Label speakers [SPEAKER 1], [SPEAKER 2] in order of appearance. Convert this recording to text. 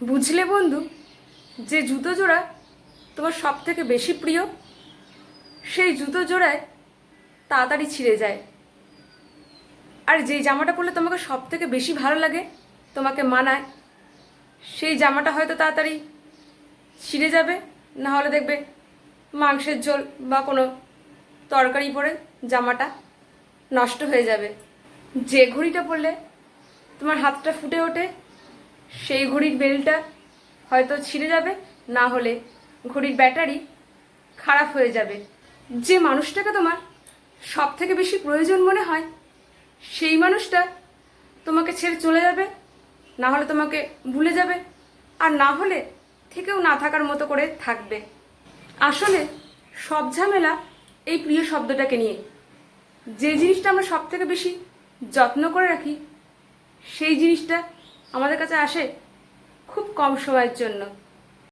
[SPEAKER 1] বুঝলে বন্ধু, যে জুতো জোড়া তোমার সব থেকে বেশি প্রিয়, সেই জুতো জোড়ায় তাড়াতাড়ি ছিঁড়ে যায়। আর যেই জামাটা পরলে তোমাকে সব থেকে বেশি ভালো লাগে, তোমাকে মানায়, সেই জামাটা হয়তো তাড়াতাড়ি ছিঁড়ে যাবে, না হলে দেখবে মাংসের ঝোল বা কোনো তরকারি পরে জামাটা নষ্ট হয়ে যাবে। যে ঘড়িটা পরলে তোমার হাতটা ফুটে ওঠে সেই ঘড়ির বেলটা হয়তো ছিঁড়ে যাবে, না হলে ঘড়ির ব্যাটারি খারাপ হয়ে যাবে। যে মানুষটাকে তোমার সব থেকে বেশি প্রয়োজন মনে হয়, সেই মানুষটা তোমাকে ছেড়ে চলে যাবে, না হলে তোমাকে ভুলে যাবে, আর না হলে থেকেও না থাকার মতো করে থাকবে। আসলে সব ঝামেলা এই প্রিয় শব্দটাকে নিয়ে। যে জিনিসটা আমরা সব থেকে বেশি যত্ন করে রাখি, সেই জিনিসটা আমাদের কাছে আসে খুব কম সময়ের জন্য।